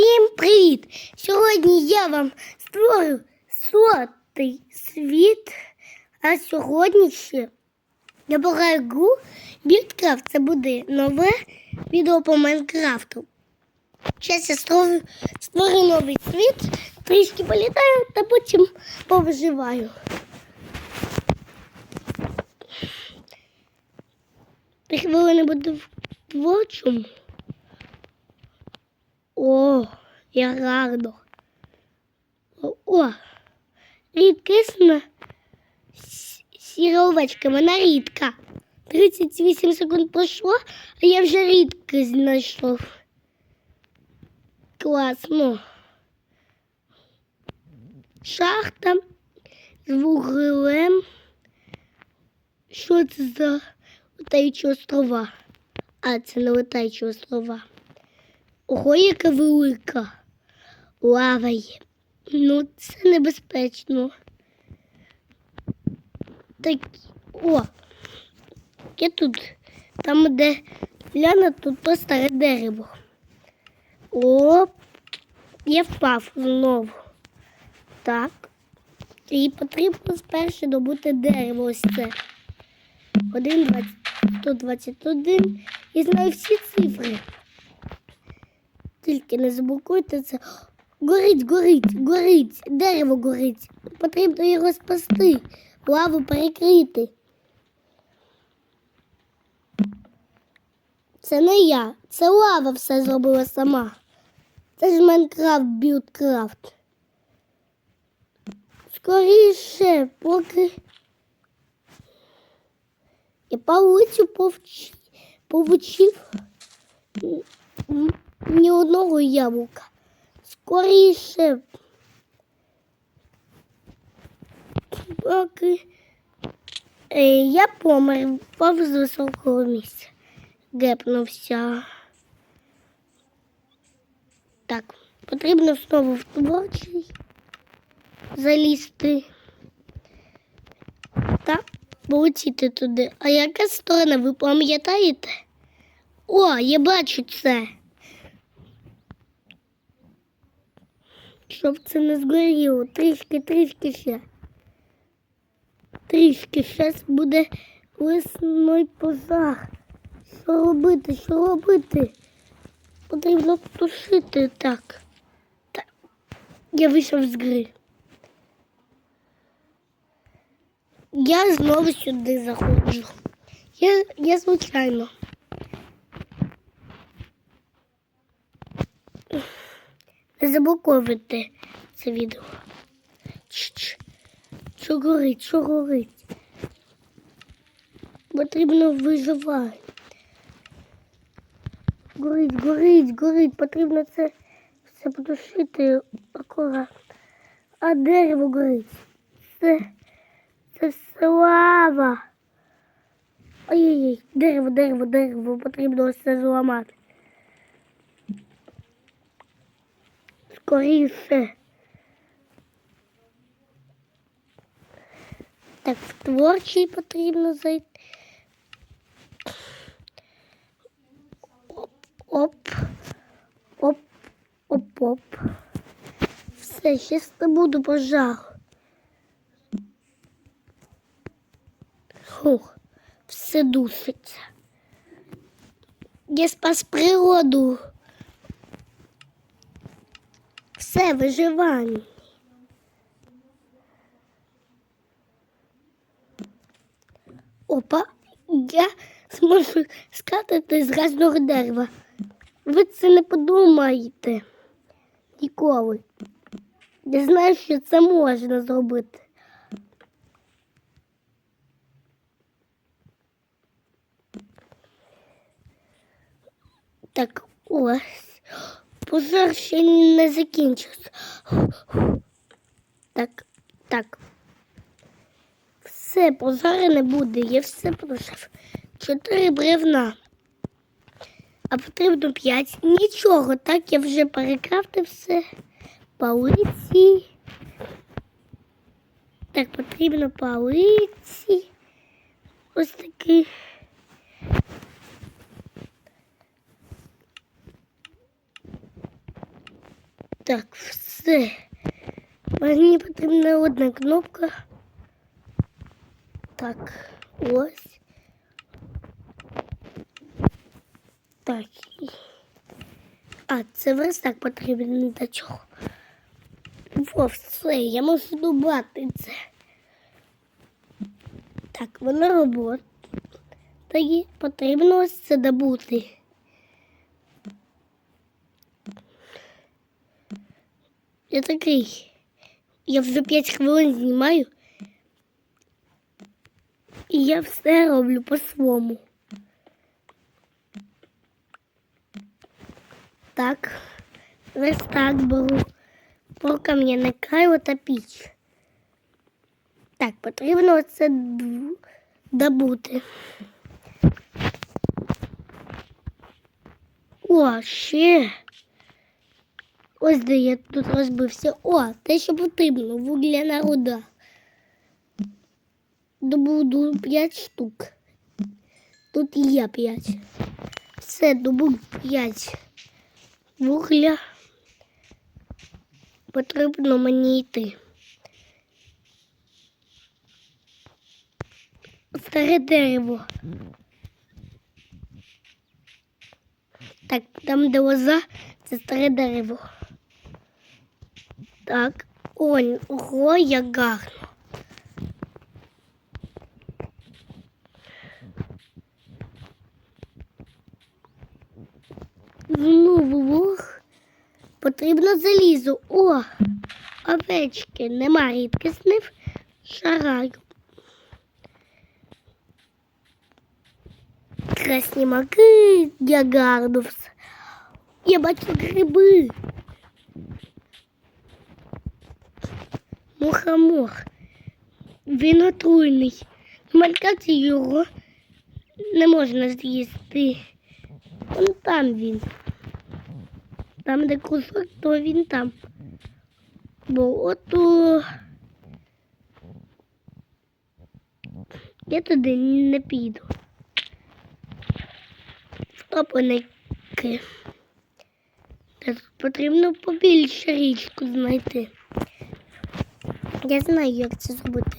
Всім привіт! Сьогодні я вам створю сотий світ, а сьогодні ще я пограю гру. Це буде нове відео по Майнкрафту. Зараз я створю, створю новий світ, трішки політаю та потім повиживаю. Хвилини буде в творчому. О, я гарно. О, О, рідкісна с- вона рідка. 38 секунд пройшло, а я вже рідкість знайшов. Класно. Шахта з вуглем. Що це за летаючі острова? А, це не летаючі острова. Ого, яка велика. Лава є. Ну, це небезпечно. Так, о, я тут, там, де ляна, тут то старе дерево. О, я впав знову. Так. І потрібно спершу добути дерево ось це. 1, 20, 121. Я знаю всі цифри. Тільки не заблокуйте це. Горить, горить, горить, дерево горить. Потрібно його спасти, лаву перекрити. Це не я, це лава все зробила сама. Це ж Майнкрафт Білдкрафт. Скоріше, поки я палицю повч... ні одного яблука. Скоріше. Поки е, я помер, впав з високого місця. Гепнувся. Так, потрібно знову в творчий залізти. Так, полетіти туди. А яка сторона, ви пам'ятаєте? О, я бачу це. Щоб це не згоріло. Трішки, трішки ще. Трішки ще буде лисний пожар. Що робити? Що робити? Потрібно тушити так. Так. Я вийшов з гри. Я знову сюди заходжу. Я, я звичайно. Не заблоковуйте це відео. Ч-ч. Що горить, що горить? Потрібно виживати. Горить, горить, горить. Потрібно це все потушити акуратно. А дерево горить. Це, це все лава. Ой-ой-ой, дерево, дерево, дерево. Потрібно все зламати. Скоріше. Так, в творчий потрібно зайти. Оп, оп, оп, оп, оп. Все, щас не буду пожар. Фух, все душиться. Я спас природу. Все виживання. Опа, я зможу скатати з разного дерева. Ви це не подумаєте ніколи. Я знаю, що це можна зробити. Так, ось. Пожар ще не закінчився. Так, так. Все, пожару не буде, я все прожив. Чотири бревна. А потрібно п'ять. Нічого, так я вже перекрафтив все. Палиці. Так, потрібно палиці. Ось такі. Так, все. Мені потрібна одна кнопка. Так, ось. Так. А, це верстак потрібен для чого. Во, все, я можу дубати це. Так, воно робота. Тоді потрібно ось це добути. Я такий. Я вже 5 хвилин знімаю. І я все роблю по-своєму. Так, ось так беру. Поки мені не краю та піч. Так, потрібно це д- добути. О, ще. Ось де я тут розбився. О, те, що потрібно, вугляна руда. Добуду 5 штук. Тут є 5. Все, добуду 5 вугля. Потрібно мені йти. Старе дерево. Так, там де лоза, це старе дерево. Так, ой, ого, як гарно. Знову луг. Потрібно залізо. О, овечки, нема рідкісних. Шараю. Красні маки, я гарно. Я бачу гриби. Мухомор. Він отруйний. Малькати його не можна з'їсти. Вон там він. Там, де кусок, то він там. Бо ото я туди не піду. Тут потрібно побільше річку знайти. Я знаю, як це зробити.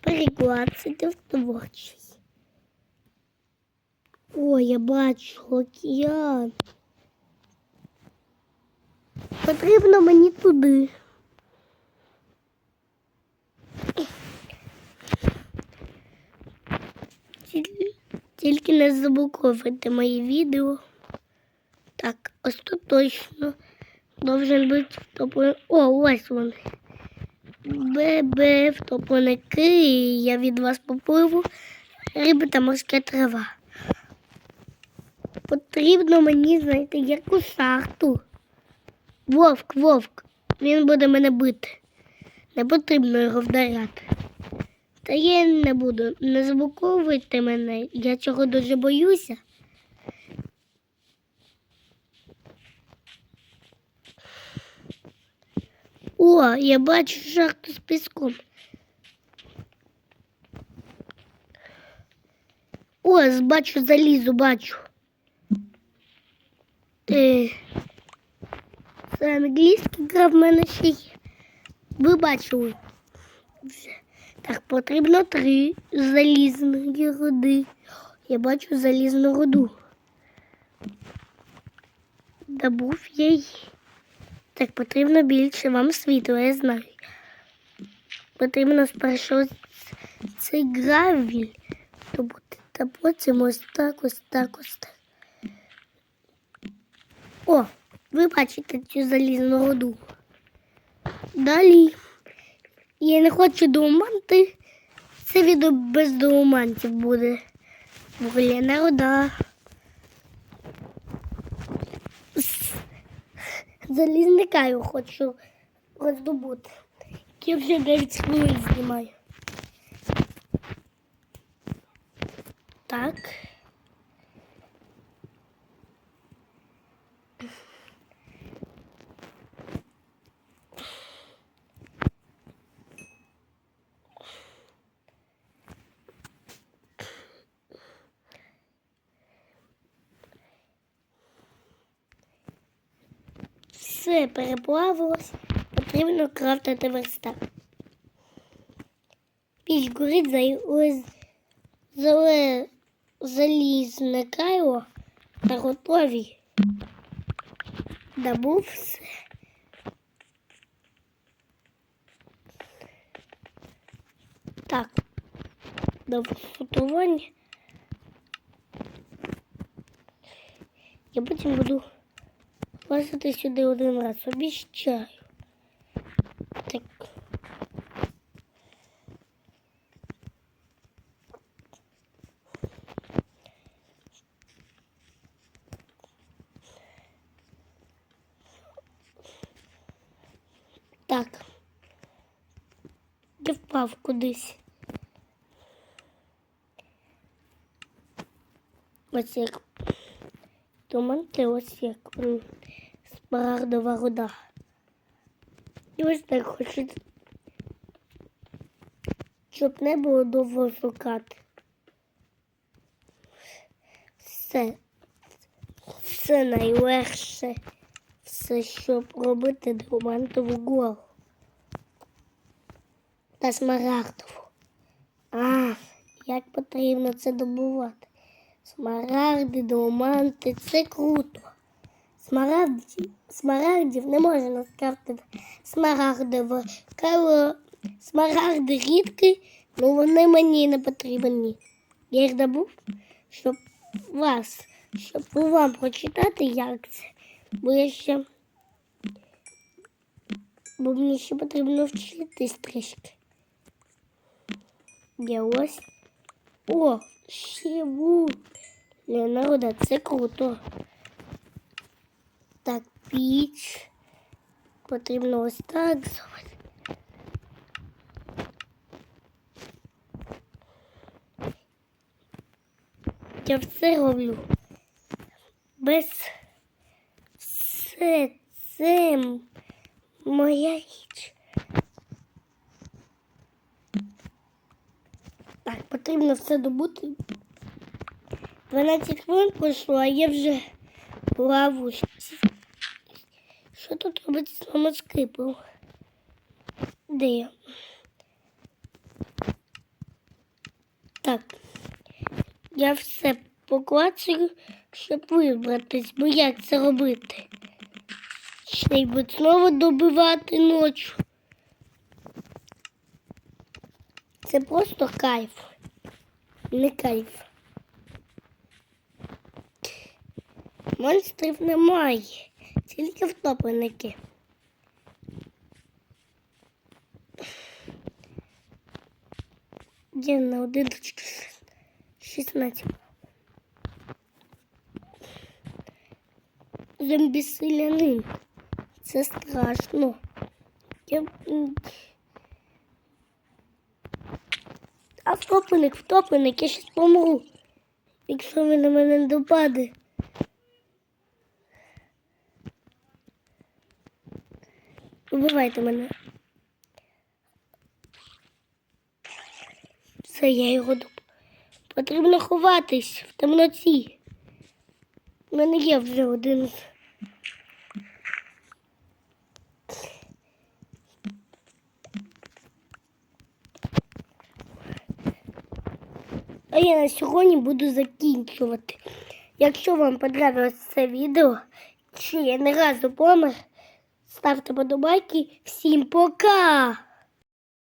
Переклацати в творчість. О, я бачу океан. Потрібно мені туди. Тільки не заблоковуйте мої відео. Так, ось тут точно должен бути втоплений. О, ось вони. ББ втопленики. Я від вас попливу. Риби та морська трава. Потрібно мені знайти яку шахту. Вовк, вовк. Він буде мене бити. Не потрібно його вдаряти. Та я не буду. Не заблоковуйте мене. Я цього дуже боюся. О, я бачу шахту з піском. Ось, бачу залізу, бачу. Е, це англійський гра в мене ще є. Ви бачили. Так, потрібно три залізні руди. Я бачу залізну руду. Добув я її. Так, потрібно більше вам світла, я знаю. Потрібно спершу цей гравіль добути. Та потім ось так, ось так, ось так. О, ви бачите цю залізну руду. Далі. Я не хочу доуманти. Це відео без доумантів буде. Вугляна руда. С- Залізника його хочу роздобути. Я вже 9 хвилин знімаю. Так. Все переплавилось, потрібно крафтити верстак. Піч горить за ось залізне кайло та готові. Добув все. Так, до фотування. Я потім буду лазити сюди один раз, обіщаю. Так. Так. Я впав кудись. Ось як туманки, ось як смарагдова руда. І ось так хочуть, щоб не було довго шукати. Все. Все найлегше. Все, щоб робити діамантову гору. Та смарагдову. А, як потрібно це добувати. Смарагди, діаманти, це круто. Смарагдів, смарагдів не можна скрафтити смарагдове кайло. Смарагди рідкі, ну вони мені не потрібні. Я їх добув, щоб вас, щоб вам прочитати, як це. Бо я ще. Бо мені ще потрібно вчитись трішки. Я ось. О, ще ву. Народа, це круто. Так, піч. Потрібно ось так зробити. Я все роблю. Без все це моя річ. Потрібно все добути. 12 хвилин пройшло, а я вже плаву. Що тут робиться з мамоскипом? Де я? Так. Я все поклацаю, щоб вибратись, бо як це робити? Ще й будь знову добивати ночі. Це просто кайф. Не кайф. Монстрів немає, тільки втопленики. Я на один шістнадцять. Зомбі-селянин. Це страшно. Я... А втопленик, втопленик, я щас помру. Якщо ви на мене не допаде. Убивайте мене. Все, я його доп... Потрібно ховатись в темноті. У мене є вже один. А я на сьогодні буду закінчувати. Якщо вам понравилось це відео, чи не разу помер, ставте подобайки. Всім пока!